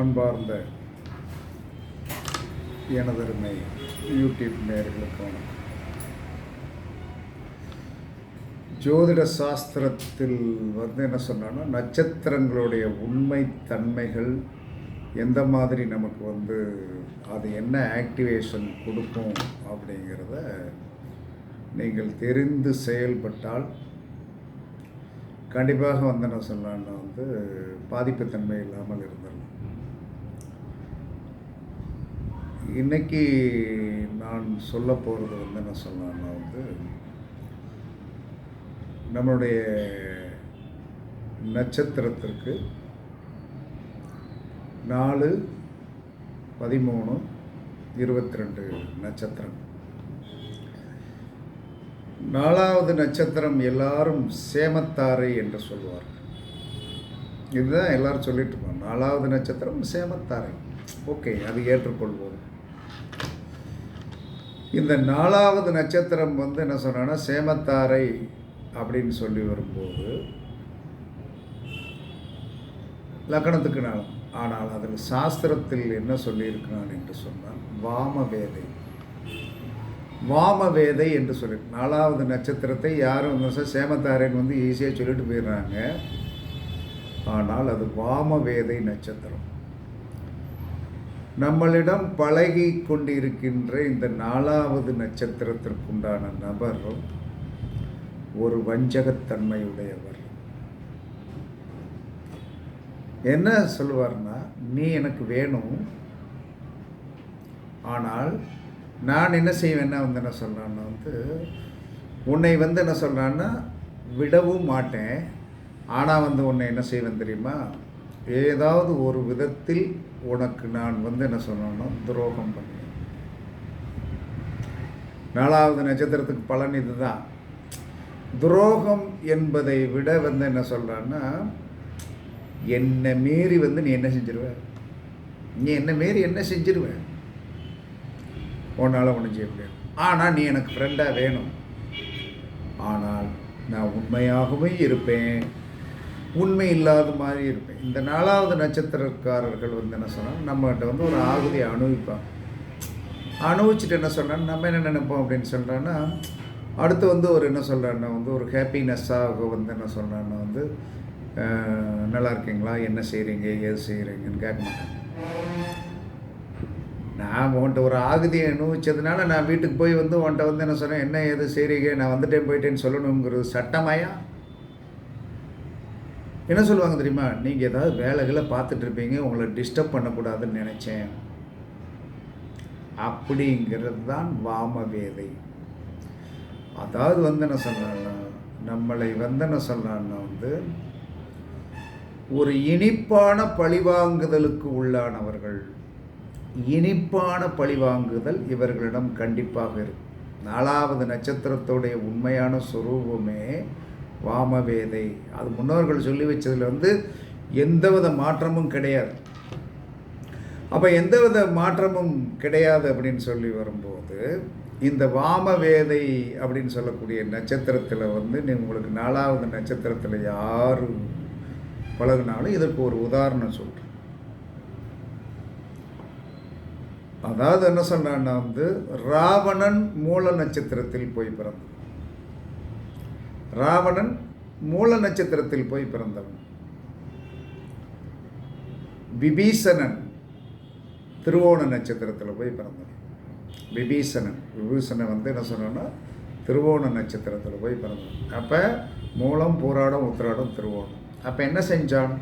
அன்பார்ந்த எனதருமை யூடியூப் நேர்களுக்கு வணக்கம். ஜோதிட சாஸ்திரத்தில் வந்து என்ன சொன்னான்னா நட்சத்திரங்களுடைய உண்மை தன்மைகள் எந்த மாதிரி நமக்கு வந்து அது என்ன ஆக்டிவேஷன் கொடுக்கும் அப்படிங்கிறத நீங்கள் தெரிந்து செயல்பட்டால் கண்டிப்பாக வந்து என்ன சொன்னான்னா வந்து பாதிப்புத்தன்மை இல்லாமல் இருந்துடலாம் இன்னைக்கு நான் சொல்ல போகிறது வந்து என்ன சொல்லலாம்னா வந்து நம்மளுடைய நட்சத்திரத்திற்கு நாலு பதிமூணு இருபத்தி ரெண்டு நட்சத்திரம். நாலாவது நட்சத்திரம் எல்லாரும் சேமத்தாரை என்று சொல்லுவார்கள் இதுதான் எல்லாரும் சொல்லிட்டு இருக்கோம் நாலாவது நட்சத்திரம் சேமத்தாரை. ஓகே அது ஏற்றுக்கொள்வோம். இந்த நாலாவது நட்சத்திரம் வந்து என்ன சொன்னா சேமத்தாரை அப்படின்னு சொல்லி வரும்போது லக்கணத்துக்கு நான் ஆனால் அதில் சாஸ்திரத்தில் என்ன சொல்லியிருக்கிறான் என்று சொன்னால் வாமவேதை. வாமவேதை என்று சொல்லி நாலாவது நட்சத்திரத்தை யாரும் வந்து சேமத்தாரைன்னு சேமத்தாரன் வந்து ஈஸியாக சொல்லிட்டு போயிடுறாங்க. ஆனால் அது வாமவேதை நட்சத்திரம். நம்மளிடம் பழகி கொண்டிருக்கின்ற இந்த நாலாவது நட்சத்திரத்திற்குண்டான நபர் ஒரு வஞ்சகத்தன்மையுடையவர். என்ன சொல்லுவார்னா நீ எனக்கு வேணும். ஆனால் நான் என்ன செய்வேன்னா வந்து என்ன சொல்கிறான்னா வந்து உன்னை வந்து என்ன சொல்கிறான்னா விடவும் மாட்டேன். ஆனால் வந்து உன்னை என்ன செய்வேன் தெரியுமா? ஏதாவது ஒரு விதத்தில் உனக்கு நான் வந்து என்ன சொல்லணும்னா துரோகம் பண்ணேன் நாலாவது நட்சத்திரத்துக்கு பலன் இதுதான். துரோகம் என்பதை விட வந்து என்ன சொல்கிறான்னா என்னை மீறி வந்து நீ என்ன செஞ்சிருவ? நீ என்னை மீறி என்ன செஞ்சிருவ? உன்னால் ஒன்றும் செய்ய முடியாது. ஆனால் நீ எனக்கு ஃப்ரெண்டாக வேணும். ஆனால் நான் உண்மையாகவே இருப்பேன். உண்மை இல்லாத மாதிரி இருப்பேன். இந்த நாலாவது நட்சத்திரக்காரர்கள் வந்து என்ன சொன்னால் நம்மகிட்ட வந்து ஒரு ஆகுதியை அனுபவிப்பாங்க அனுபவிச்சுட்டு என்ன சொல்கிறாங்க நம்ம என்ன நினைப்போம் அப்படின்னு சொல்கிறான்னா அடுத்து வந்து ஒரு என்ன சொல்கிறான்னா வந்து ஒரு ஹாப்பினஸ்ஸாக வந்து என்ன சொல்கிறான்னா வந்து நல்லா இருக்கீங்களா? என்ன செய்கிறீங்க ஏது செய்கிறீங்கன்னு கேட்க மாட்டேன் நான் உன்ட்ட ஒரு ஆகுதியை அனுபவிச்சதுனால நான் வீட்டுக்கு போய் வந்து உன்ட்ட வந்து என்ன சொன்னேன் என்ன ஏது செய்கிறீங்க நான் வந்துட்டேன் போயிட்டேன்னு சொல்லணுங்கிறது சட்டமாயா? என்ன சொல்லுவாங்க தெரியுமா? நீங்கள் ஏதாவது வேலைகளை பார்த்துட்டு இருப்பீங்க உங்களை டிஸ்டர்ப் பண்ணக்கூடாதுன்னு நினச்சேன். அப்படிங்கிறது தான் வாமவேதை. அதாவது வந்து என்ன சொல்கிறான்னா நம்மளை வந்து என்ன சொல்கிறான்னா வந்து ஒரு இனிப்பான பழிவாங்குதலுக்கு உள்ளானவர்கள் இனிப்பான பழிவாங்குதல் இவர்களிடம் கண்டிப்பாக இருக்கும் நாலாவது நட்சத்திரத்துடைய உண்மையான சொரூபமே வாமவேதை. அது முன்னோர்கள் சொல்லி வச்சதில் வந்து எந்தவித மாற்றமும் கிடையாது. அப்போ எந்தவித மாற்றமும் கிடையாது அப்படின்னு சொல்லி வரும்போது இந்த வாமவேதை அப்படின்னு சொல்லக்கூடிய நட்சத்திரத்தில் வந்து நீ உங்களுக்கு நாலாவது நட்சத்திரத்தில் யார் பழகுனாலும் இதற்கு ஒரு உதாரணம் சொல்கிறேன் அதாவது என்ன சொல்றான்னா வந்து ராவணன் மூல நட்சத்திரத்தில் போய் பிறந்தான். ராவணன் மூல நட்சத்திரத்தில் போய் பிறந்தவன். விபீஷணன் திருவோண நட்சத்திரத்தில் போய் பிறந்தவன். விபீஷணன் விபீஷணன் வந்து என்ன சொன்னோன்னா திருவோண நட்சத்திரத்தில் போய் பிறந்தவன். அப்போ மூலம் பூராடம் உத்திராடம் திருவோணம். அப்போ என்ன செஞ்சான்?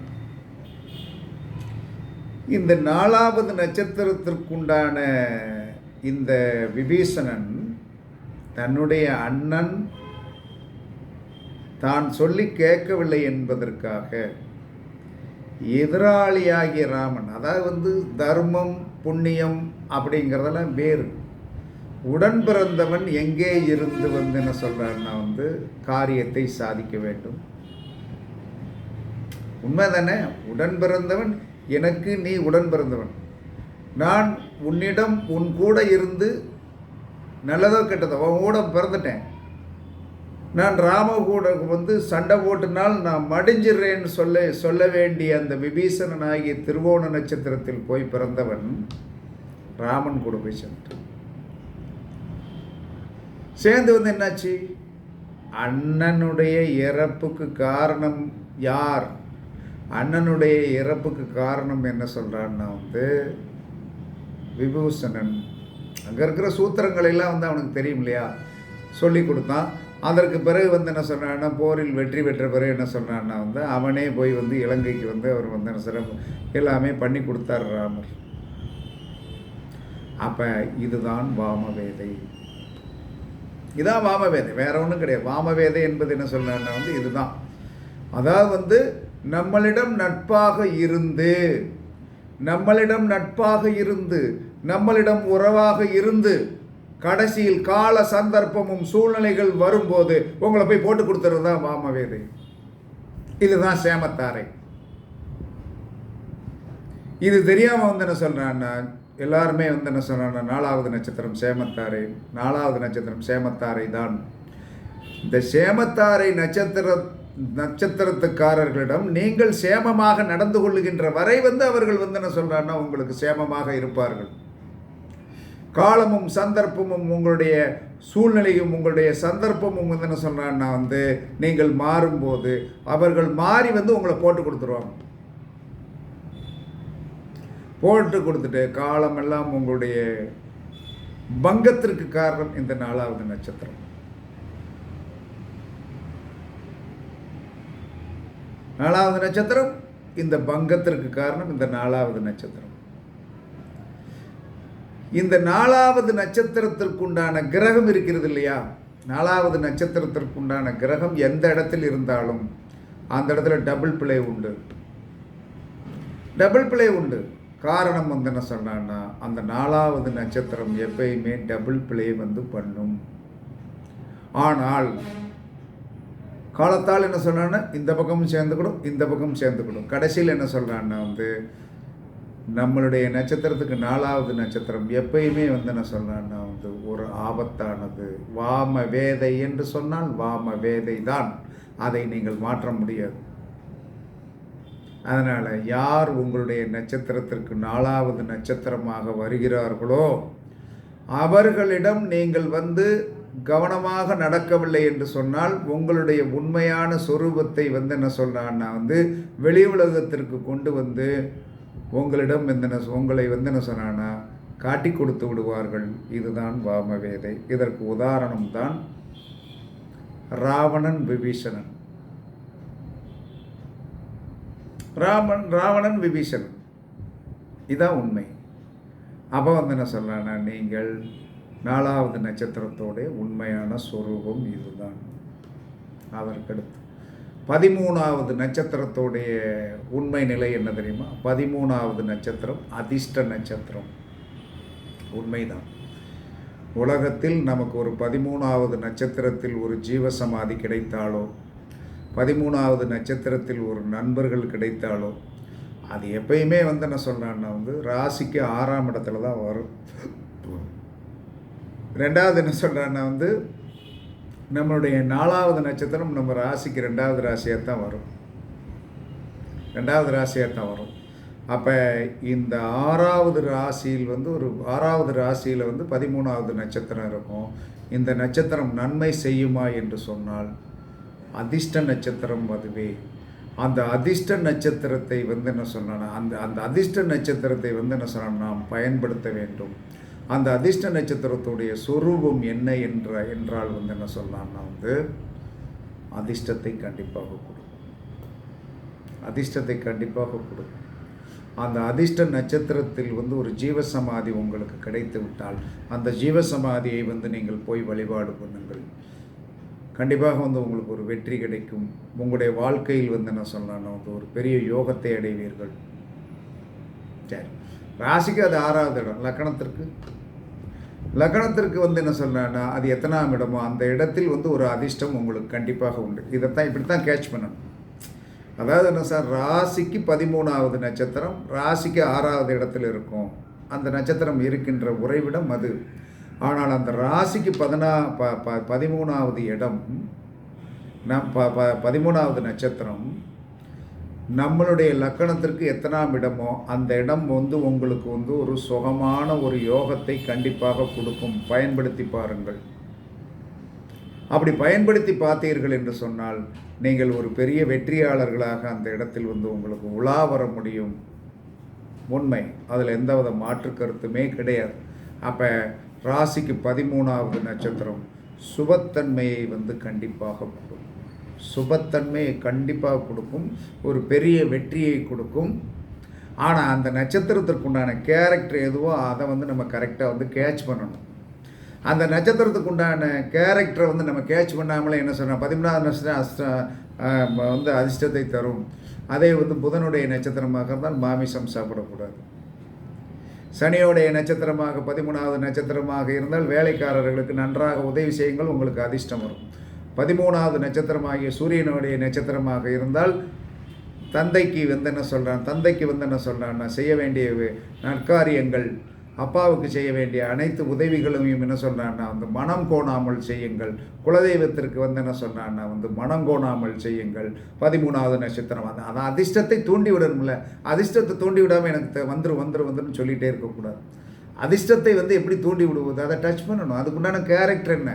இந்த நாலாவது நட்சத்திரத்திற்குண்டான இந்த விபீஷணன் தன்னுடைய அண்ணன் தான் சொல்லி கேட்கவில்லை என்பதற்காக. எதிராளியாகிய ராமன் அதாவது வந்து தர்மம் புண்ணியம் அப்படிங்கிறதெல்லாம் வேறு. உடன் பிறந்தவன் எங்கே இருந்து வந்து என்ன சொல்கிறான்னா வந்து காரியத்தை சாதிக்க வேண்டும். உண்மைதானே? உடன் பிறந்தவன் எனக்கு நீ உடன் பிறந்தவன். நான் உன்னிடம் உன் கூட இருந்து நல்லதோ கெட்டதோ உன் கூட பிறந்துட்டேன். நான் ராம கூட வந்து சண்டை போட்டுனால் நான் மடிஞ்சிடுறேன்னு சொல்ல சொல்ல வேண்டிய அந்த விபீஷணன் ஆகிய திருவோண நட்சத்திரத்தில் போய் பிறந்தவன் ராமன் கூட போய் சென்றான் சேர்ந்து வந்து என்னாச்சு? அண்ணனுடைய இறப்புக்கு காரணம் யார்? அண்ணனுடைய இறப்புக்கு காரணம் என்ன சொல்கிறான்னா வந்து விபூஷணன். அங்கே இருக்கிற சூத்திரங்களெல்லாம் வந்து அவனுக்கு தெரியும் இல்லையா? சொல்லி கொடுத்தான். அதற்கு பிறகு வந்து என்ன சொன்னான்னா போரில் வெற்றி பெற்ற பிறகு என்ன சொன்னான்னா வந்து அவனே போய் வந்து இலங்கைக்கு வந்து அவர் வந்து என்ன சிறப்பு எல்லாமே பண்ணி கொடுத்தார் ராமர். அப்போ இதுதான் வாமவேதை. இதான் வாமவேதை வேற ஒன்றும் கிடையாது. வாமவேதை என்பது என்ன சொல்றாருன்னா வந்து இதுதான். அதாவது வந்து நம்மளிடம் நட்பாக இருந்து நம்மளிடம் நட்பாக இருந்து நம்மளிடம் உறவாக இருந்து கடைசியில் கால சந்தர்ப்பமும் சூழ்நிலைகள் வரும்போது உங்களை போய் போட்டு கொடுத்துறது தான் வாமவேதை இதுதான் சேமத்தாரை. இது தெரியாமல் வந்து என்ன சொல்கிறான்னா எல்லாருமே வந்து என்ன சொல்கிறாங்கன்னா நாலாவது நட்சத்திரம் சேமத்தாரை நாலாவது நட்சத்திரம் சேமத்தாரை தான். இந்த சேமத்தாரை நட்சத்திர நட்சத்திரத்துக்காரர்களிடம் நீங்கள் சேமமாக நடந்து கொள்ளுகின்ற வரை வந்து அவர்கள் வந்து என்ன சொல்கிறாங்கன்னா உங்களுக்கு சேமமாக இருப்பார்கள். காலமும் சந்தர்ப்பமும் உங்களுடைய சூழ்நிலையும் உங்களுடைய சந்தர்ப்பமும் வந்து என்ன சொல்கிறான்னா வந்து நீங்கள் மாறும்போது அவர்கள் மாறி வந்து உங்களை போட்டு கொடுத்துருவாங்க. போட்டு கொடுத்துட்டு காலமெல்லாம் உங்களுடைய பங்கத்திற்கு காரணம் இந்த நாலாவது நட்சத்திரம். நாலாவது நட்சத்திரம் இந்த பங்கத்திற்கு காரணம் இந்த நாலாவது நட்சத்திரம். இந்த நாலாவது நட்சத்திரத்திற்குண்டான கிரகம் இருக்கிறது இல்லையா? நாலாவது நட்சத்திரத்திற்குண்டான கிரகம் எந்த இடத்தில் இருந்தாலும் அந்த இடத்துல டபுள் பிளே உண்டு. டபுள் பிளே உண்டு. காரணம் வந்து என்ன சொன்னான்னா அந்த நாலாவது நட்சத்திரம் எப்பயுமே டபுள் பிளே வந்து பண்ணும். ஆனால் காலத்தால் என்ன சொல்கிறான்னா இந்த பக்கமும் சேர்ந்துக்கணும் இந்த பக்கமும் சேர்ந்துக்கணும் கடைசியில் என்ன சொல்கிறான்னா வந்து நம்மளுடைய நட்சத்திரத்துக்கு நாலாவது நட்சத்திரம் எப்பயுமே வந்து என்ன சொல்கிறான்னா வந்து ஒரு ஆபத்தானது. வாம வேதை என்று சொன்னால் வாம வேதை தான் அதை நீங்கள் மாற்ற முடியாது. அதனால் யார் உங்களுடைய நட்சத்திரத்திற்கு நாலாவது நட்சத்திரமாக வருகிறார்களோ அவர்களிடம் நீங்கள் வந்து கவனமாக நடக்கவில்லை என்று சொன்னால் உங்களுடைய உண்மையான சொரூபத்தை வந்து என்ன சொல்கிறான்னா வந்து வெளி உலகத்திற்கு கொண்டு வந்து உங்களிடம் என்ன உங்களை வந்து என்ன சொன்னான்னா காட்டி கொடுத்து விடுவார்கள். இதுதான் வாமவேதை. இதற்கு உதாரணம் தான் ராவணன் விபீஷணன். ராமன் ராவணன் விபீஷணன். இதான் உண்மை. அப்போ வந்து என்ன சொல்லலாம்னா நீங்கள் நாலாவது நட்சத்திரத்தோடைய உண்மையான ஸ்வரூபம் இதுதான். அதற்கடுத்து. பதிமூணாவது நட்சத்திரத்தோடைய உண்மை நிலை என்ன தெரியுமா? பதிமூணாவது நட்சத்திரம் அதிர்ஷ்ட நட்சத்திரம். உண்மைதான். உலகத்தில் நமக்கு ஒரு பதிமூணாவது நட்சத்திரத்தில் ஒரு ஜீவசமாதி கிடைத்தாலோ பதிமூணாவது நட்சத்திரத்தில் ஒரு நண்பர்கள் கிடைத்தாலோ அது எப்பயுமே வந்து என்ன சொல்கிறான்னா வந்து ராசிக்கு ஆறாம் இடத்துல தான் வரும். ரெண்டாவது என்ன சொல்கிறான்னா வந்து நம்மளுடைய நாலாவது நட்சத்திரம் நம்ம ராசிக்கு ரெண்டாவது ராசியாக தான் வரும். ரெண்டாவது ராசியாக தான் வரும். அப்போ இந்த ஆறாவது ராசியில் வந்து ஒரு ஆறாவது ராசியில் வந்து பதிமூணாவது நட்சத்திரம் இருக்கும். இந்த நட்சத்திரம் நன்மை செய்யுமா என்று சொன்னால் அதிர்ஷ்ட நட்சத்திரம் அதுவே. அந்த அதிர்ஷ்ட நட்சத்திரத்தை வந்து என்ன சொன்னால் அந்த அந்த அதிர்ஷ்ட நட்சத்திரத்தை வந்து என்ன சொன்னால் நாம் பயன்படுத்த வேண்டும். அந்த அதிர்ஷ்ட நட்சத்திரத்துடைய சொரூபம் என்ன என்ற என்றால் வந்து என்ன சொல்லலாம்னா வந்து அதிர்ஷ்டத்தை கண்டிப்பாக கொடுக்கும் அதிர்ஷ்டத்தை கண்டிப்பாக கொடுக்கும் அந்த அதிர்ஷ்ட நட்சத்திரத்தில் வந்து ஒரு ஜீவசமாதி உங்களுக்கு கிடைத்து விட்டால் அந்த ஜீவசமாதியை வந்து நீங்கள் போய் வழிபாடு பண்ணுங்கள். கண்டிப்பாக வந்து உங்களுக்கு ஒரு வெற்றி கிடைக்கும். உங்களுடைய வாழ்க்கையில் வந்து என்ன சொல்லலாம்னா வந்து ஒரு பெரிய யோகத்தை அடைவீர்கள். சரி. ராசிக்கு அது ஆறாவது இடம். லக்கணத்திற்கு? லக்னத்திற்கு வந்து என்ன சொல்கிறேன்னா அது எத்தனாம் இடமோ அந்த இடத்தில் வந்து ஒரு அதிர்ஷ்டம் உங்களுக்கு கண்டிப்பாக உண்டு. இதைத்தான் இப்படி தான் கேட்ச் பண்ணணும். அதாவது என்ன சார் ராசிக்கு பதிமூணாவது நட்சத்திரம் ராசிக்கு ஆறாவது இடத்துல இருக்கும். அந்த நட்சத்திரம் இருக்கின்ற உறைவிடம் அது. ஆனால் அந்த ராசிக்கு பதினா ப ப பதிமூணாவது இடம் நம் ப ப பதிமூணாவது நட்சத்திரம் நம்மளுடைய லக்கணத்திற்கு எத்தனாம் இடமோ அந்த இடம் வந்து உங்களுக்கு வந்து ஒரு சுகமான ஒரு யோகத்தை கண்டிப்பாக கொடுக்கும். பயன்படுத்தி பாருங்கள். அப்படி பயன்படுத்தி பார்த்தீர்கள் என்று சொன்னால் நீங்கள் ஒரு பெரிய வெற்றியாளர்களாக அந்த இடத்தில் வந்து உங்களுக்கு உலா வர முடியும். உண்மை. அதில் எந்தவித மாற்று கருத்துமே கிடையாது. அப்போ ராசிக்கு பதிமூணாவது நட்சத்திரம் சுபத்தன்மையை வந்து கண்டிப்பாக கொடுக்கும். சுபத்தன்மையை கண்டிப்பாக கொடுக்கும் ஒரு பெரிய வெற்றியை கொடுக்கும். ஆனால் அந்த நட்சத்திரத்திற்கு உண்டான கேரக்டர் எதுவோ அதை வந்து நம்ம கரெக்டாக வந்து கேட்ச் பண்ணணும். அந்த நட்சத்திரத்துக்கு உண்டான கேரக்டரை வந்து நம்ம கேட்ச் பண்ணாமலே என்ன சொன்னால் பதிமூணாவது நட்சத்திரம் அஷ்ட வந்து அதிர்ஷ்டத்தை தரும். அதே வந்து புதனுடைய நட்சத்திரமாக இருந்தால் மாமிசம் சாப்பிடக்கூடாது. சனியோடைய நட்சத்திரமாக பதிமூணாவது நட்சத்திரமாக இருந்தால் வேலைக்காரர்களுக்கு நன்றாக உதவி செய்யுங்கள் உங்களுக்கு அதிர்ஷ்டம் வரும். பதிமூணாவது நட்சத்திரமாகிய சூரியனுடைய நட்சத்திரமாக இருந்தால் தந்தைக்கு வந்து என்ன சொல்கிறான் தந்தைக்கு வந்து என்ன சொல்கிறான்னா செய்ய வேண்டிய நற்காரியங்கள் அப்பாவுக்கு செய்ய வேண்டிய அனைத்து உதவிகளையும் என்ன சொல்கிறான்னா வந்து மனம் கோணாமல் செய்யுங்கள். குலதெய்வத்திற்கு வந்து என்ன சொல்கிறான்னா வந்து மனம் கோணாமல் செய்யுங்கள். பதிமூணாவது நட்சத்திரம் அந்த அதான் அதிர்ஷ்டத்தை தூண்டி விடணும்ல அதிர்ஷ்டத்தை தூண்டி விடாமல் எனக்கு வந்துடும் வந்துரு வந்துரு வந்துருன்னு சொல்லிகிட்டே இருக்கக்கூடாது. அதிர்ஷ்டத்தை வந்து எப்படி தூண்டி விடுவது அதை டச் பண்ணணும். அதுக்குண்டான கேரக்டர் என்ன?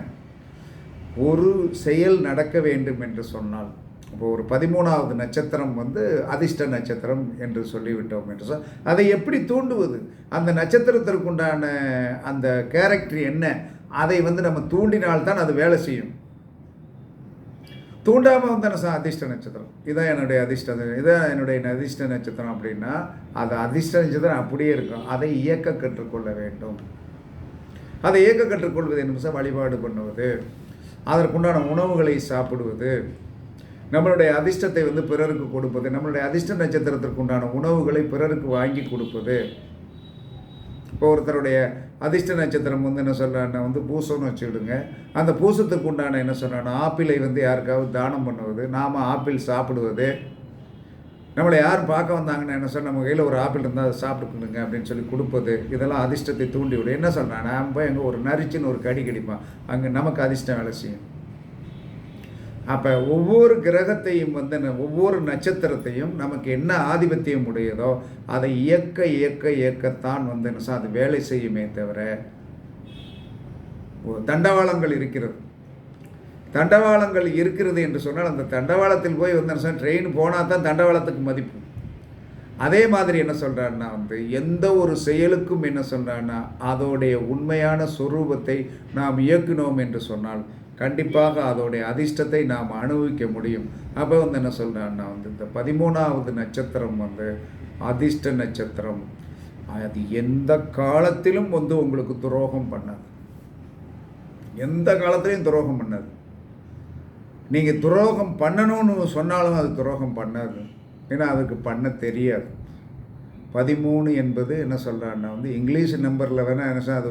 ஒரு செயல் நடக்க வேண்டும் என்று சொன்னால் இப்போ ஒரு பதிமூணாவது நட்சத்திரம் வந்து அதிர்ஷ்ட நட்சத்திரம் என்று சொல்லிவிட்டோம் என்று சொல் அதை எப்படி தூண்டுவது? அந்த நட்சத்திரத்திற்குண்டான அந்த கேரக்டர் என்ன? அதை வந்து நம்ம தூண்டினால்தான் அது வேலை செய்யும். தூண்டாமல் வந்து சார் அதிர்ஷ்ட நட்சத்திரம். இதான் என்னுடைய அதிர்ஷ்ட இதான் என்னுடைய அதிர்ஷ்ட நட்சத்திரம் அப்படின்னா அது அதிர்ஷ்ட நட்சத்திரம் அப்படியே இருக்கும். அதை இயக்க கற்றுக்கொள்ள வேண்டும். அதை இயக்க கற்றுக்கொள்வது என்பது வழிபாடு பண்ணுவது. அதற்குண்டான உணவுகளை சாப்பிடுவது நம்மளுடைய அதிர்ஷ்டத்தை வந்து பிறருக்கு கொடுப்பது நம்மளுடைய அதிர்ஷ்ட நட்சத்திரத்திற்குண்டான உணவுகளை பிறருக்கு வாங்கி கொடுப்பது. இப்போ ஒருத்தருடைய அதிர்ஷ்ட நட்சத்திரம் வந்து என்ன சொல்கிறான்னா வந்து பூசம்னு வச்சுக்கிடுங்க. அந்த பூசத்துக்கு உண்டான என்ன சொல்கிறான்னா ஆப்பிளை வந்து யாருக்காவது தானம் பண்ணுவது நாம் ஆப்பிள் சாப்பிடுவது. நம்மளை யார் பார்க்க வந்தாங்கன்னா என்ன சார் நம்ம கையில் ஒரு ஆப்பிள் இருந்தால் அதை சாப்பிட்டுக்கணுங்க அப்படின்னு சொல்லி கொடுப்பது இதெல்லாம் அதிர்ஷ்டத்தை தூண்டி விடும். என்ன சொல்கிறேன் நான் போய் அங்கே ஒரு நரிச்சின்னு ஒரு கடி கடிப்பான். அங்கே நமக்கு அதிர்ஷ்டம் வேலை செய்யும். அப்போ ஒவ்வொரு கிரகத்தையும் வந்து ஒவ்வொரு நட்சத்திரத்தையும் நமக்கு என்ன ஆதிபத்தியம் உடையதோ அதை இயக்க இயக்க இயக்கத்தான் வந்து என்ன சார் அது வேலை செய்யுமே தவிர தண்டவாளங்கள் இருக்கிறது. தண்டவாளங்கள் இருக்கிறது என்று சொன்னால் அந்த தண்டவாளத்தில் போய் வந்து ட்ரெயின் போனால் தான் தண்டவாளத்துக்கு மதிப்பு. அதே மாதிரி என்ன சொல்கிறான்னா வந்து எந்த ஒரு செயலுக்கும் என்ன சொல்கிறான்னா அதோடைய உண்மையான சொரூபத்தை நாம் இயக்கினோம் என்று சொன்னால் கண்டிப்பாக அதோடைய அதிர்ஷ்டத்தை நாம் அனுபவிக்க முடியும். அப்போ வந்து என்ன சொல்கிறான்னா வந்து இந்த பதிமூணாவது நட்சத்திரம் வந்து அதிர்ஷ்ட நட்சத்திரம். அது எந்த காலத்திலும் வந்து உங்களுக்கு துரோகம் பண்ணாது. எந்த காலத்திலையும் துரோகம் பண்ணாது. நீங்கள் துரோகம் பண்ணணும்னு சொன்னாலும் அது துரோகம் பண்ணாது. ஏன்னா அதுக்கு பண்ண தெரியாது. பதிமூணு என்பது என்ன சொல்கிறான்னா வந்து இங்கிலீஷ் நம்பரில் வேணால் என்ன அது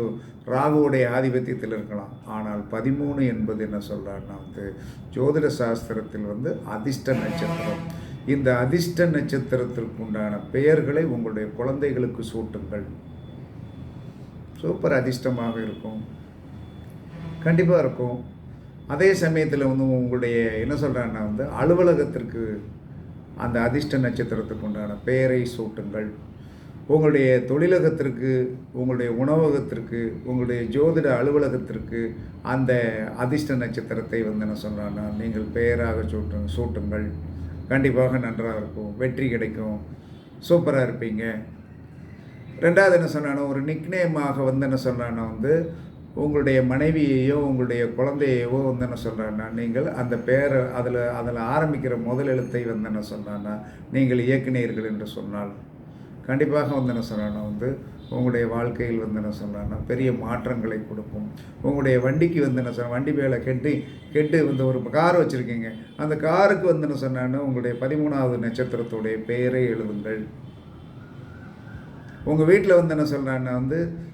ராகுவுடைய ஆதிபத்தியத்தில் இருக்கலாம். ஆனால் பதிமூணு என்பது என்ன சொல்கிறான்னா வந்து ஜோதிட சாஸ்திரத்தில் வந்து அதிர்ஷ்ட நட்சத்திரம். இந்த அதிர்ஷ்ட நட்சத்திரத்திற்கு உண்டான பெயர்களை உங்களுடைய குழந்தைகளுக்கு சூட்டுங்கள். சூப்பர் அதிர்ஷ்டமாக இருக்கும். கண்டிப்பாக இருக்கும். அதே சமயத்தில் வந்து உங்களுடைய என்ன சொல்கிறாங்கன்னா வந்து அலுவலகத்திற்கு அந்த அதிர்ஷ்ட நட்சத்திரத்துக்கு உண்டான பெயரை சூட்டுங்கள். உங்களுடைய தொழிலகத்திற்கு உங்களுடைய உணவகத்திற்கு உங்களுடைய ஜோதிட அலுவலகத்திற்கு அந்த அதிர்ஷ்ட நட்சத்திரத்தை வந்து என்ன சொல்கிறான்னா நீங்கள் பெயராக சூட்டு சூட்டுங்கள். கண்டிப்பாக நன்றாக இருக்கும். வெற்றி கிடைக்கும். சூப்பராக இருப்பீங்க. ரெண்டாவது என்ன சொன்னானோ ஒரு நிக்னேமாக வந்து என்ன சொல்கிறான்னா வந்து உங்களுடைய மனைவியையோ உங்களுடைய குழந்தையோ வந்து என்ன சொல்கிறேன்னா நீங்கள் அந்த பேரை அதில் அதில் ஆரம்பிக்கிற முதல் எழுத்தை வந்து என்ன சொன்னான்னா நீங்கள் இயக்குனீர்கள் என்று சொன்னால் கண்டிப்பாக வந்து என்ன சொல்கிறான்னா வந்து உங்களுடைய வாழ்க்கையில் வந்து என்ன சொன்னான்னா பெரிய மாற்றங்களை கொடுக்கும். உங்களுடைய வண்டிக்கு வந்து என்ன சொல்ல வண்டி மேலே கெட்டி கெட்டு வந்து ஒரு கார் வச்சுருக்கீங்க. அந்த காருக்கு வந்து என்ன சொன்னான்னா உங்களுடைய பதிமூணாவது நட்சத்திரத்துடைய பெயரை எழுதுங்கள். உங்கள் வீட்டில் வந்து என்ன சொல்கிறான்னா வந்து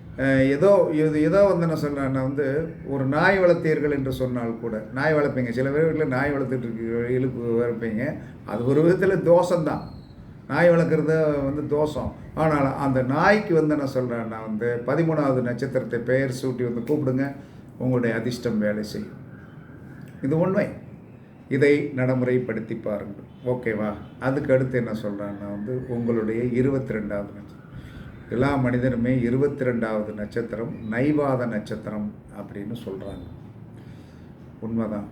ஏதோ இது ஏதோ வந்து என்ன சொல்கிறான்னா வந்து ஒரு நாய் வளர்த்தீர்கள் என்று சொன்னால் கூட நாய் வளர்ப்பீங்க. சில பேர் வீட்டில் நாய் வளர்த்துட்டு இருக்கு இழுப்பு வளர்ப்பீங்க. அது ஒரு விதத்தில் தோஷம்தான். நாய் வளர்க்குறது வந்து தோஷம். ஆனால் அந்த நாய்க்கு வந்து என்ன சொல்கிறேன்னா வந்து பதிமூணாவது நட்சத்திரத்தை பெயர் சூட்டி வந்து கூப்பிடுங்க உங்களுடைய அதிர்ஷ்டம் வேலை செய்யும். இது உண்மை. இதை நடைமுறைப்படுத்தி பாருங்கள். ஓகேவா? அதுக்கு அடுத்து என்ன சொல்கிறான்னா வந்து உங்களுடைய இருபத்தி ரெண்டாவது நட்சத்திரம். எல்லா மனிதனுமே இருபத்தி ரெண்டாவது நட்சத்திரம் நைவாத நட்சத்திரம் அப்படின்னு சொல்கிறாங்க உண்மைதான்.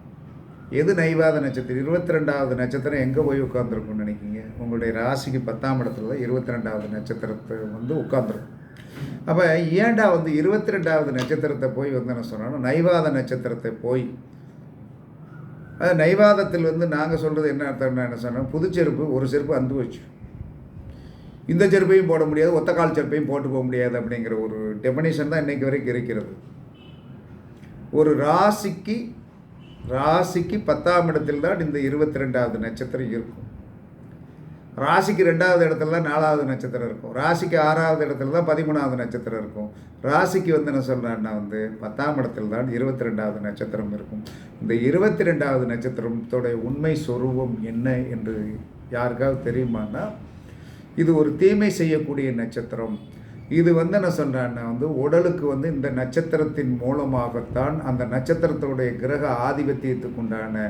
எது நைவாத நட்சத்திரம்? இருபத்தி ரெண்டாவது நட்சத்திரம் எங்கே போய் உட்காந்துருக்கும்னு நினைக்கிங்க உங்களுடைய ராசிக்கு பத்தாம் இடத்துல தான் இருபத்தி ரெண்டாவது நட்சத்திரத்தை வந்து உட்காந்துருக்கும் அப்போ ஏன்டா வந்து இருபத்தி ரெண்டாவது நட்சத்திரத்தை போய் வந்து என்ன சொன்னோன்னா நைவாத நட்சத்திரத்தை போய். அது நைவாதத்தில் வந்து நாங்கள் சொல்கிறது என்ன அர்த்தம்னா என்ன சொன்னோம் புது செருப்பு ஒரு செருப்பு அந்து வச்சு. இந்த செருப்பையும் போட முடியாது ஒத்த கால் செருப்பையும் போட்டு போக முடியாது அப்படிங்கிற ஒரு டெஃபனேஷன் தான் இன்றைக்கு வரைக்கும் இருக்கிறது. ஒரு ராசிக்கு ராசிக்கு பத்தாம் இடத்தில் தான் இந்த இருபத்தி ரெண்டாவது நட்சத்திரம் இருக்கும். ராசிக்கு ரெண்டாவது இடத்துல தான் நாலாவது நட்சத்திரம் இருக்கும். ராசிக்கு ஆறாவது இடத்துல தான் பதிமூணாவது நட்சத்திரம் இருக்கும். ராசிக்கு வந்து என்ன சொல்கிறேன்னா வந்து பத்தாம் இடத்துல தான் இருபத்தி ரெண்டாவது நட்சத்திரம் இருக்கும். இந்த இருபத்தி ரெண்டாவது நட்சத்திரத்தோடைய உண்மை சொரூபம் என்ன என்று யாருக்காவது தெரியுமான்னா இது ஒரு தீமை செய்யக்கூடிய நட்சத்திரம். இது வந்து என்ன சொல்கிறேன்னா வந்து உடலுக்கு வந்து இந்த நட்சத்திரத்தின் மூலமாகத்தான் அந்த நட்சத்திரத்துடைய கிரக ஆதிபத்தியத்துக்கு உண்டான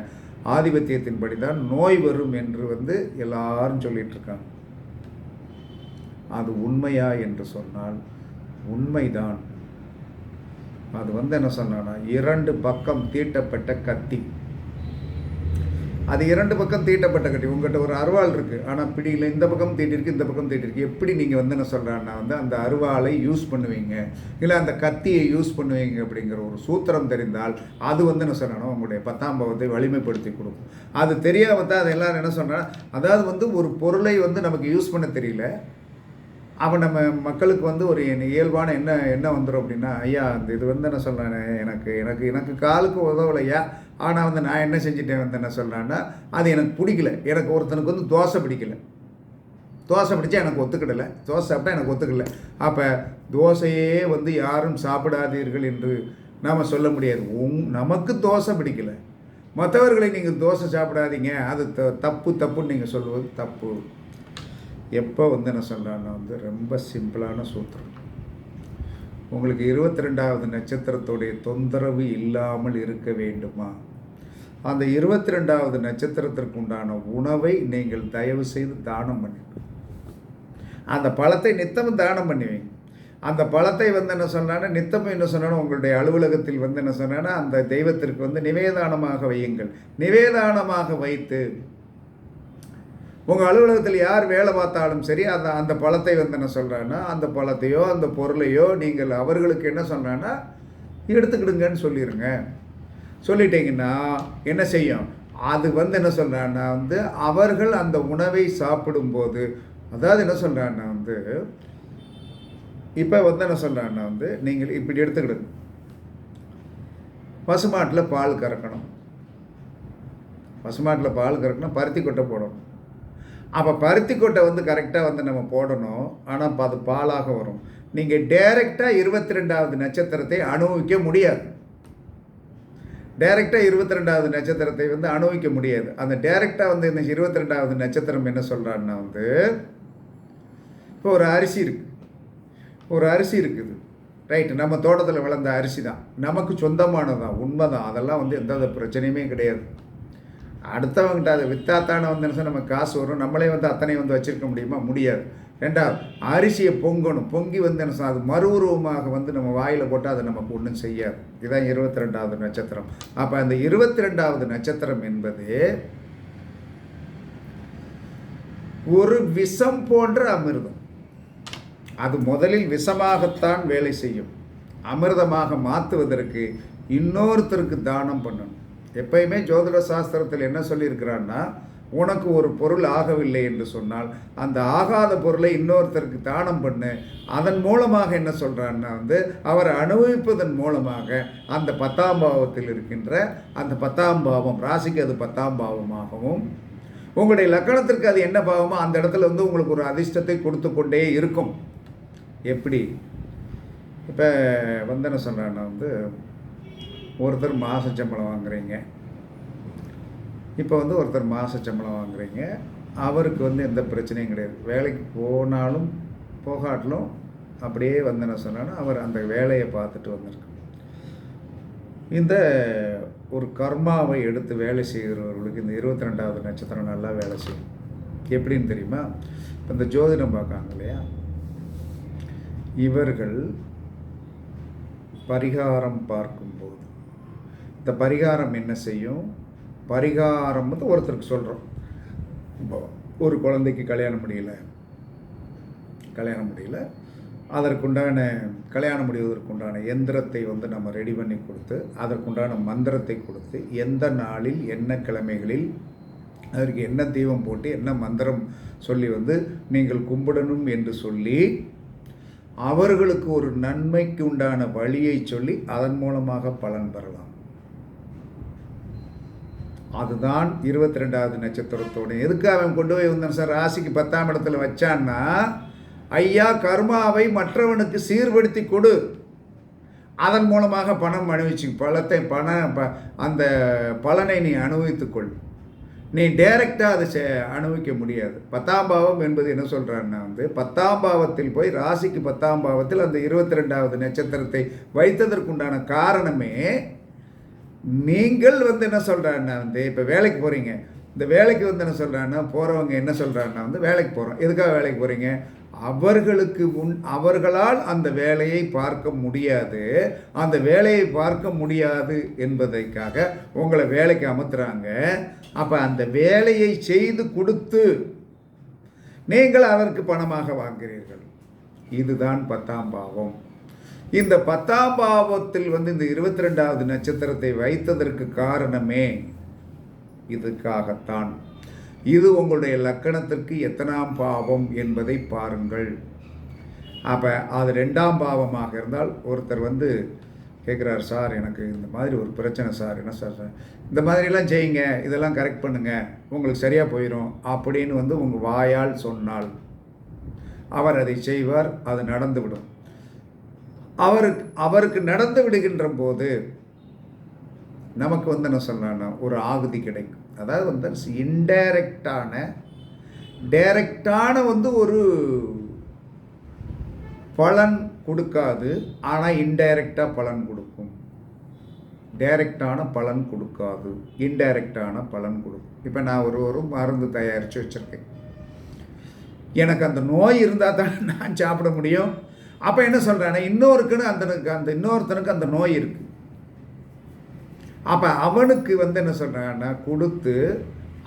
ஆதிபத்தியத்தின்படி தான் நோய் வரும் என்று வந்து எல்லாரும் சொல்லிட்டு இருக்காங்க. அது உண்மையா என்று சொன்னால் உண்மைதான். அது வந்து என்ன சொன்னான்னா இரண்டு பக்கம் தீட்டப்பட்ட கத்தி. அது இரண்டு பக்கம் தீட்டப்பட்ட கட்டி. உங்கள்கிட்ட ஒரு அருவாள் இருக்குது ஆனால் பிடியில் இந்த பக்கம் தீட்டிருக்கு இந்த பக்கம் தீட்டிருக்கு. எப்படி நீங்கள் வந்து என்ன சொல்கிறான்னா வந்து அந்த அருவாளை யூஸ் பண்ணுவீங்க? இல்லை அந்த கத்தியை யூஸ் பண்ணுவீங்க அப்படிங்கிற ஒரு சூத்திரம் தெரிந்தால் அது வந்து என்ன சொல்கிறேன்னா உங்களுடைய பத்தாம் பாவத்தை வலிமைப்படுத்தி கொடுக்கும். அது தெரியாமல் தான் அது எல்லாரும் என்ன சொல்கிறேன் அதாவது வந்து ஒரு பொருளை வந்து நமக்கு யூஸ் பண்ண தெரியல. அப்போ நம்ம மக்களுக்கு வந்து ஒரு இயல்பான என்ன என்ன வந்துடும் அப்படின்னா ஐயா அந்த இது வந்து என்ன சொல்கிறேன் எனக்கு எனக்கு எனக்கு காலுக்கு உதவலையா? ஆனால் வந்து நான் என்ன செஞ்சுட்டேன் வந்து என்ன சொல்கிறேன்னா அது எனக்கு பிடிக்கல. எனக்கு ஒருத்தனுக்கு வந்து தோசை பிடிக்கல. தோசை பிடிச்சா எனக்கு ஒத்துக்கிடலை. தோசை சாப்பிட்டா எனக்கு ஒத்துக்கல அப்போ தோசையே வந்து யாரும் சாப்பிடாதீர்கள் என்று நாம் சொல்ல முடியாது. உங் நமக்கு தோசை பிடிக்கலை. மற்றவர்களை நீங்கள் தோசை சாப்பிடாதீங்க. அது த தப்பு தப்புன்னு நீங்கள் சொல்லுவது தப்பு. எப்போ வந்து என்ன சொல்லலாம்னா வந்து ரொம்ப சிம்பிளான சூத்திரம். உங்களுக்கு இருபத்தி ரெண்டாவது நட்சத்திரத்துடைய தொந்தரவு இல்லாமல் இருக்க வேண்டுமா? அந்த இருபத்தி ரெண்டாவது நட்சத்திரத்திற்கு உண்டான உணவை நீங்கள் தயவு செய்து தானம் பண்ணிடுங்க அந்த பழத்தை நித்தமும் தானம் பண்ணுவீங்க. அந்த பழத்தை வந்து என்ன சொன்னான்னா நித்தமும் என்ன சொன்னாலும் உங்களுடைய அலுவலகத்தில் வந்து என்ன சொன்னான்னா அந்த தெய்வத்திற்கு வந்து நிவேதானமாக வையுங்கள். நிவேதானமாக வைத்து உங்கள் அலுவலகத்தில் யார் வேலை பார்த்தாலும் சரி அந்த அந்த பழத்தை வந்து என்ன சொல்கிறான்னா அந்த பழத்தையோ அந்த பொருளையோ நீங்கள் அவர்களுக்கு என்ன சொன்னான்னா எடுத்துக்கிடுங்கன்னு சொல்லிடுங்க சொல்லிட்டீங்கன்னா என்ன செய்யும்? அது வந்து என்ன சொல்கிறான்னா வந்து அவர்கள் அந்த உணவை சாப்பிடும்போது அதாவது என்ன சொல்கிறான்னா வந்து இப்போ வந்து என்ன சொல்கிறான்னா வந்து நீங்கள் இப்படி எடுத்துக்கிடுங்க பசுமாட்டில் பால் கறக்கணும். பசுமாட்டில் பால் கறக்கணும் பருத்தி கொட்டை போடணும். அப்போ பருத்தி கொட்டை வந்து கரெக்டாக வந்து நம்ம போடணும். ஆனால் இப்போ அது பாலாக வரும். நீங்கள் டைரெக்டாக இருபத்தி ரெண்டாவது நட்சத்திரத்தை அனுபவிக்க முடியாது. டைரெக்டாக இருபத்தி ரெண்டாவது நட்சத்திரத்தை வந்து அனுபவிக்க முடியாது. அந்த டைரெக்டாக வந்து இந்த இருபத்தி ரெண்டாவது நட்சத்திரம் என்ன சொல்கிறான்னா வந்து இப்போ ஒரு அரிசி இருக்குது ஒரு அரிசி இருக்குது. ரைட்டு நம்ம தோட்டத்தில் வளர்ந்த அரிசி தான் நமக்கு சொந்தமானதான் உண்மை தான் அதெல்லாம் வந்து எந்த பிரச்சனையுமே கிடையாது. அடுத்தவங்ககிட்ட அதை வித்தாத்தான வந்து என்ன நம்ம காசு வரும். நம்மளே வந்து அத்தனை வந்து வச்சுருக்க முடியுமா? முடியாது. ரெண்டாவது அரிசியை பொங்கணும். பொங்கி வந்து என்ன அது மறு உருவமாக வந்து நம்ம வாயில் போட்டால் அது நமக்கு ஒன்றும் செய்யாது. இதுதான் இருபத்தி ரெண்டாவது நட்சத்திரம். அப்போ அந்த இருபத்தி ரெண்டாவது நட்சத்திரம் என்பது ஒரு விஷம் போன்ற அமிர்தம். அது முதலில் விஷமாகத்தான் வேலை செய்யும். அமிர்தமாக மாற்றுவதற்கு இன்னொருத்தருக்கு தானம் பண்ணணும். எப்பயுமே ஜோதிட சாஸ்திரத்தில் என்ன சொல்லியிருக்கிறான்னா உனக்கு ஒரு பொருள் ஆகவில்லை என்று சொன்னால் அந்த ஆகாத பொருளை இன்னொருத்தருக்கு தானம் பண்ணு. அதன் மூலமாக என்ன சொல்கிறான்னா வந்து அவர் அனுபவிப்பதன் மூலமாக அந்த பத்தாம் பாவத்தில் இருக்கின்ற அந்த பத்தாம் பாவம் ராசிக்கு அது பத்தாம் பாவமாகவும் உங்களுடைய லக்கணத்திற்கு அது என்ன பாவமோ அந்த இடத்துல வந்து உங்களுக்கு ஒரு அதிர்ஷ்டத்தை கொடுத்து கொண்டே இருக்கும். எப்படி? இப்போ வந்து என்ன சொல்கிறேன்னா வந்து ஒருத்தர் மாத சம்பளம் வாங்குறீங்க. இப்போ வந்து ஒருத்தர் மாத சம்பளம் வாங்குறீங்க. அவருக்கு வந்து எந்த பிரச்சனையும் கிடையாது. வேலைக்கு போனாலும் போகாட்டிலும் அப்படியே வந்தேன்னு சொன்னாலும் அவர் அந்த வேலையை பார்த்துட்டு வந்திருக்கு. இந்த ஒரு கர்மாவை எடுத்து வேலை செய்கிறவர்களுக்கு இந்த இருபத்தி ரெண்டாவது நட்சத்திரம் நல்லா வேலை செய்யும். எப்படின்னு தெரியுமா? இப்போ இந்த ஜோதிடம் பார்க்காங்க இல்லையா? இவர்கள் பரிகாரம் பார்க்கும்போது இந்த பரிகாரம் என்ன செய்யும்? பரிகாரம் வந்து ஒருத்தருக்கு சொல்கிறோம் ஒரு குழந்தைக்கு கல்யாணம் முடியல. கல்யாணம் முடியல. அதற்குண்டான கல்யாணம் முடிவதற்குண்டான எந்திரத்தை வந்து நம்ம ரெடி பண்ணி கொடுத்து அதற்குண்டான மந்திரத்தை கொடுத்து எந்த நாளில் என்ன கிழமைகளில் அதற்கு என்ன தீபம் போட்டு என்ன மந்திரம் சொல்லி வந்து நீங்கள் கும்பிடணும் என்று சொல்லி அவர்களுக்கு ஒரு நன்மைக்கு உண்டான வழியை சொல்லி அதன் மூலமாக பலன் பெறலாம். அதுதான் இருபத்தி ரெண்டாவது நட்சத்திரத்தோடு. எதுக்கு அவன் கொண்டு போய் வந்தான் சார்? ராசிக்கு பத்தாம் இடத்துல வச்சான்னா ஐயா கர்மாவை மற்றவனுக்கு சீர்படுத்தி கொடு. அதன் மூலமாக பணம் அனுபவிச்சு பழத்தை பண ப அந்த பலனை நீ அனுபவித்துக்கொள் நீ டைரெக்டாக அதை அனுபவிக்க முடியாது. பத்தாம் பாவம் என்பது என்ன சொல்கிறான்னா வந்து பத்தாம் பாவத்தில் போய் ராசிக்கு பத்தாம் பாவத்தில் அந்த இருபத்தி ரெண்டாவது நட்சத்திரத்தை வைத்ததற்குண்டான காரணமே நீங்கள் வந்து என்ன சொல்கிறான்னா வந்து இப்போ வேலைக்கு போகிறீங்க இந்த வேலைக்கு வந்து என்ன சொல்கிறான்னா போகிறவங்க என்ன சொல்கிறான்னா வந்து வேலைக்கு போகிறோம் எதுக்காக வேலைக்கு போகிறீங்க அவர்களுக்கு முன் அவர்களால் அந்த வேலையை பார்க்க முடியாது. அந்த வேலையை பார்க்க முடியாது என்பதற்காக உங்களை வேலைக்கு அமர்த்துறாங்க அப்போ அந்த வேலையை செய்து கொடுத்து நீங்கள் அதற்கு பணமாக வாங்குகிறீர்கள். இதுதான் பத்தாம் பாவம். இந்த பத்தாம் பாவத்தில் வந்து இந்த இருபத்தி ரெண்டாவது நட்சத்திரத்தை வைத்ததற்கு காரணமே இதுக்காகத்தான். இது உங்களுடைய லக்கணத்திற்கு எத்தனாம் பாவம் என்பதை பாருங்கள். அப்போ அது ரெண்டாம் பாவமாக இருந்தால் ஒருத்தர் வந்து கேட்குறாரு சார் எனக்கு இந்த மாதிரி ஒரு பிரச்சனை சார். என்ன சார் சார்? இந்த மாதிரிலாம் செய்யுங்க இதெல்லாம் கரெக்ட் பண்ணுங்கள் உங்களுக்கு சரியாக போயிடும் அப்படின்னு வந்து உங்கள் வாயால் சொன்னால் அவர் அதை செய்வார் அது நடந்துவிடும். அவருக்கு அவருக்கு நடந்து விடுகின்ற போது நமக்கு வந்து என்ன சொல்லலாம்னா ஒரு ஆகுதி கிடைக்கும். அதாவது வந்து இன்டைரக்டான டைரக்டான வந்து ஒரு பலன் கொடுக்காது ஆனால் இன்டைரக்டாக பலன் கொடுக்கும். டைரக்டான பலன் கொடுக்காது இன்டைரக்டான பலன் கொடுக்கும். இப்போ நான் ஒரு ஒரு மருந்து தயாரித்து வச்சுருக்கேன். எனக்கு அந்த நோய் இருந்தால் தான் நான் சாப்பிட முடியும்? அப்போ என்ன சொல்கிறேன்னா இன்னொருக்குன்னு அந்த அந்த இன்னொருத்தனுக்கு அந்த நோய் இருக்குது அப்போ அவனுக்கு வந்து என்ன சொல்கிறாங்கன்னா கொடுத்து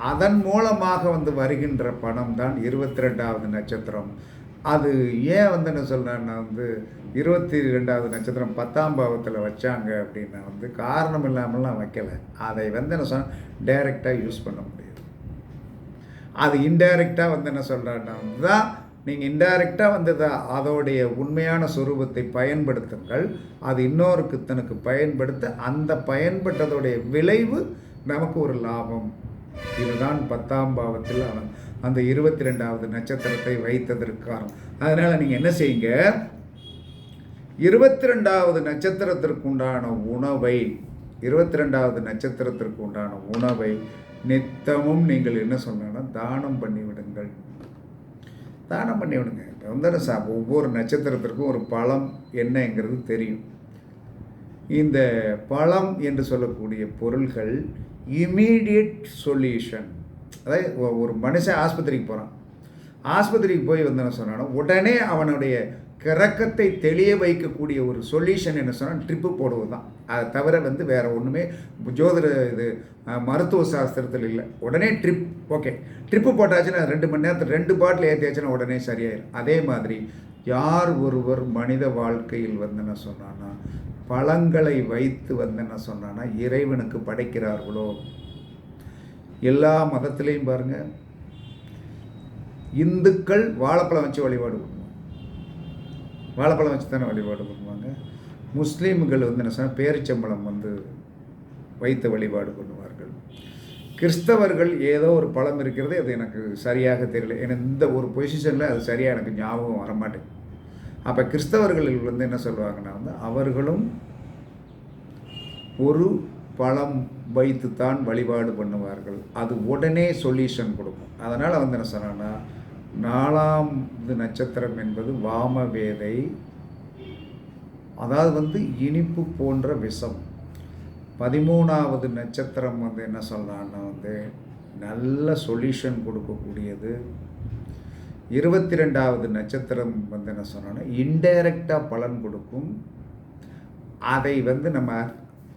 அதன் மூலமாக வந்து வருகின்ற பணம் தான் இருபத்தி ரெண்டாவது நட்சத்திரம். அது ஏன் வந்து என்ன சொல்கிறேன்னா வந்து இருபத்தி ரெண்டாவது நட்சத்திரம் பத்தாம் பாவத்தில் வச்சாங்க அப்படின்னா வந்து காரணம் இல்லாமலாம் வைக்கலை. அதை வந்து என்ன சொன்னால் டைரெக்டாக யூஸ் பண்ண முடியாது. அது இன்டைரக்டாக வந்து என்ன சொல்கிறேன்னா தான் நீங்கள் இன்டைரக்டாக வந்து அதோடைய உண்மையான சுரூபத்தை பயன்படுத்துங்கள். அது இன்னொருக்கு தனக்கு பயன்படுத்த அந்த பயன்பட்டதோடைய விளைவு நமக்கு ஒரு லாபம். இதுதான் பத்தாம் பாவத்தில் அவன் அந்த இருபத்தி ரெண்டாவது நட்சத்திரத்தை வைத்ததற்கான அதனால் நீங்கள் என்ன செய்யுங்க? இருபத்தி ரெண்டாவது நட்சத்திரத்திற்கு உண்டான உணவை இருபத்தி ரெண்டாவது நட்சத்திரத்திற்கு உண்டான உணவை நித்தமும் நீங்கள் என்ன சொன்னால் தானம் பண்ணிவிடுங்கள். தானம் பண்ணி விடுங்க இப்போ வந்து சா ஒவ்வொரு நட்சத்திரத்திற்கும் ஒரு பழம் என்னங்கிறது தெரியும். இந்த பழம் என்று சொல்லக்கூடிய பொருள்கள் இமீடியட் சொல்யூஷன் அதாவது ஒரு மனுஷன் ஆஸ்பத்திரிக்கு போகிறான் ஆஸ்பத்திரிக்கு போய் வந்து என்ன சொன்னாலும் உடனே அவனுடைய கிறக்கத்தை தெளிய வைக்கக்கூடிய ஒரு சொல்யூஷன் என்ன சொன்னால் ட்ரிப்பு போடுவது தான். அதை தவிர வந்து வேறு ஒன்றுமே ஜோதிட இது மருத்துவ சாஸ்திரத்தில் இல்லை. உடனே ட்ரிப் ஓகே ட்ரிப்பு போட்டாச்சுன்னா ரெண்டு மணி நேரத்தில் ரெண்டு பாட்டில் ஏற்றியாச்சுன்னா உடனே சரியாயிடும் அதே மாதிரி யார் ஒருவர் மனித வாழ்க்கையில் வந்து என்ன சொன்னான்னா பழங்களை வைத்து வந்து என்ன சொன்னான்னா இறைவனுக்கு படைக்கிறார்களோ? எல்லா மதத்திலையும் பாருங்கள் இந்துக்கள் வாழைப்பழம் வச்சு வழிபாடு பண்ணுவாங்க. வாழைப்பழம் வச்சு தானே வழிபாடு பண்ணுவாங்க. முஸ்லீம்கள் வந்து என்ன சொன்னால் பேரிச்சம்பழம் வந்து வைத்து வழிபாடு பண்ணுவாங்க. கிறிஸ்தவர்கள் ஏதோ ஒரு பழம் இருக்கிறது அது எனக்கு சரியாக தெரியல. ஏன்னா இந்த ஒரு பொசிஷனில் அது சரியாக எனக்கு ஞாபகம் வரமாட்டேங்குது. அப்போ கிறிஸ்தவர்கள் வந்து என்ன சொல்லுவாங்கன்னா வந்து அவர்களும் ஒரு பழம் வைத்துத்தான் வழிபாடு பண்ணுவார்கள். அது உடனே சொல்யூஷன் கொடுக்கும். அதனால் வந்து என்ன சொன்னா நாலாம் நட்சத்திரம் என்பது வாமவேதை அதாவது வந்து இனிப்பு போன்ற விஷம். பதிமூணாவது நட்சத்திரம் வந்து என்ன சொல்லலான்னா வந்து நல்ல சொல்யூஷன் கொடுக்கக்கூடியது. இருபத்தி ரெண்டாவது நட்சத்திரம் வந்து என்ன சொன்னோன்னா இன்டைரக்டாக பலன் கொடுக்கும். அதை வந்து நம்ம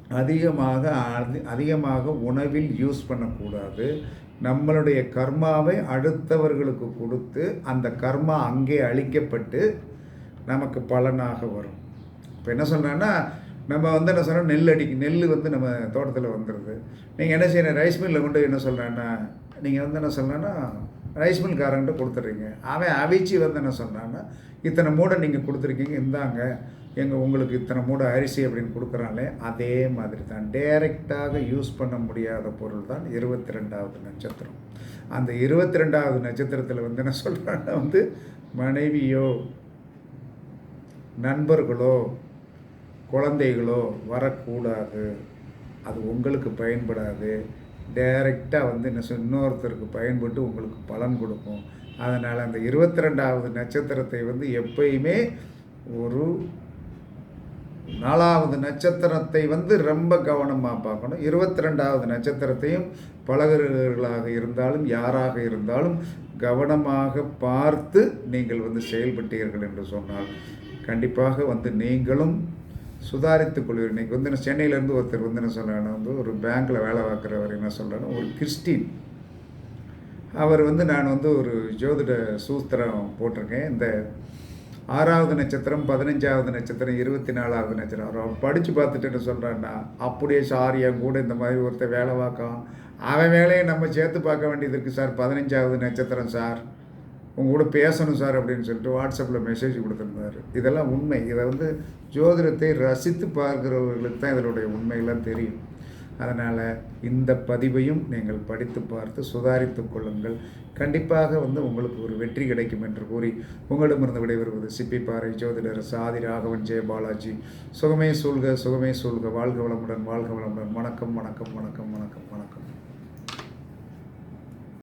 அதிகமாக அதி- அதிகமாக உணவில் யூஸ் பண்ணக்கூடாது. நம்மளுடைய கர்மாவை அடுத்தவர்களுக்கு கொடுத்து அந்த கர்மா அங்கே அழிக்கப்பட்டு நமக்கு பலனாக வரும். இப்போ என்ன சொல்கிறேன்னா நம்ம வந்து என்ன சொல்கிறோம் நெல் அடி நெல் வந்து நம்ம தோட்டத்தில் வந்துடுது நீங்கள் என்ன செய்யணும்? ரைஸ் மில்லில் கொண்டு என்ன சொல்கிறேன்னா நீங்கள் வந்து என்ன சொல்லணும்னா ரைஸ் மில்காரன்ட்டு கொடுத்துட்றீங்க. அவன் அவிச்சு வந்து என்ன சொன்னான்னா இத்தனை மூடை நீங்கள் கொடுத்துருக்கீங்க இந்தாங்க. எங்கள் உங்களுக்கு இத்தனை மூடை அரிசி அப்படின்னு கொடுக்குறாங்களே அதே மாதிரி தான் டைரெக்டாக யூஸ் பண்ண முடியாத பொருள் தான் இருபத்தி ரெண்டாவது நட்சத்திரம். அந்த இருபத்தி ரெண்டாவது நட்சத்திரத்தில் வந்து என்ன சொல்கிறாங்கன்னா வந்து மனைவியோ நண்பர்களோ குழந்தைகளோ வரக்கூடாது. அது உங்களுக்கு பயன்படாது. டைரெக்டாக வந்து என்ன சொல் இன்னொருத்தருக்கு பயன்பட்டு உங்களுக்கு பலன் கொடுக்கும். அதனால் அந்த இருபத்தி ரெண்டாவது நட்சத்திரத்தை வந்து எப்பயுமே ஒரு நாலாவது நட்சத்திரத்தை வந்து ரொம்ப கவனமாக பார்க்கணும். இருபத்தி ரெண்டாவது நட்சத்திரத்தையும் பழகுறவர்களாக இருந்தாலும் யாராக இருந்தாலும் கவனமாக பார்த்து நீங்கள் வந்து செயல்பட்டீர்கள் என்று சொன்னால் கண்டிப்பாக வந்து நீங்களும் சுதாரித்துக் கொள்வீர் இன்னைக்கு வந்து நான் சென்னையிலேருந்து ஒருத்தர் வந்து என்ன சொல்கிறாங்க வந்து ஒரு பேங்க்கில் வேலை பார்க்குறவர் என்ன சொல்கிறாரு ஒரு கிறிஸ்டின். அவர் வந்து நான் வந்து ஒரு ஜோதிட சூத்திரம் போட்டிருக்கேன். இந்த ஆறாவது நட்சத்திரம் பதினஞ்சாவது நட்சத்திரம் இருபத்தி நாலாவது நட்சத்திரம். அவர் படித்து பார்த்துட்டு என்ன சொல்கிறான்னா அப்படியே சார் என் கூட இந்த மாதிரி ஒருத்தர் வேலை பார்க்கான். அவன் வேலையை நம்ம சேர்த்து பார்க்க வேண்டியது இருக்குது சார். பதினஞ்சாவது நட்சத்திரம் சார். உங்கள் கூட பேசணும் சார் அப்படின்னு சொல்லிட்டு வாட்ஸ்அப்பில் மெசேஜ் கொடுத்துருந்தாரு. இதெல்லாம் உண்மை. இதை வந்து ஜோதிடத்தை ரசித்து பார்க்கிறவர்களுக்கு தான் இதனுடைய உண்மையெல்லாம் தெரியும். அதனால் இந்த பதிவையும் நீங்கள் படித்து பார்த்து சுதாரித்து கொள்ளுங்கள். கண்டிப்பாக வந்து உங்களுக்கு ஒரு வெற்றி கிடைக்கும் என்று கூறி உங்களிடமிருந்து விடைபெறுவது சிப்பிப்பாறை ஜோதிடர் சாதி ராகவன் ஜெய பாலாஜி. சுகமே சூழ்க சுகமே சூழ்க. வாழ்க வளமுடன் வாழ்க வளமுடன். வணக்கம் வணக்கம் வணக்கம் வணக்கம்.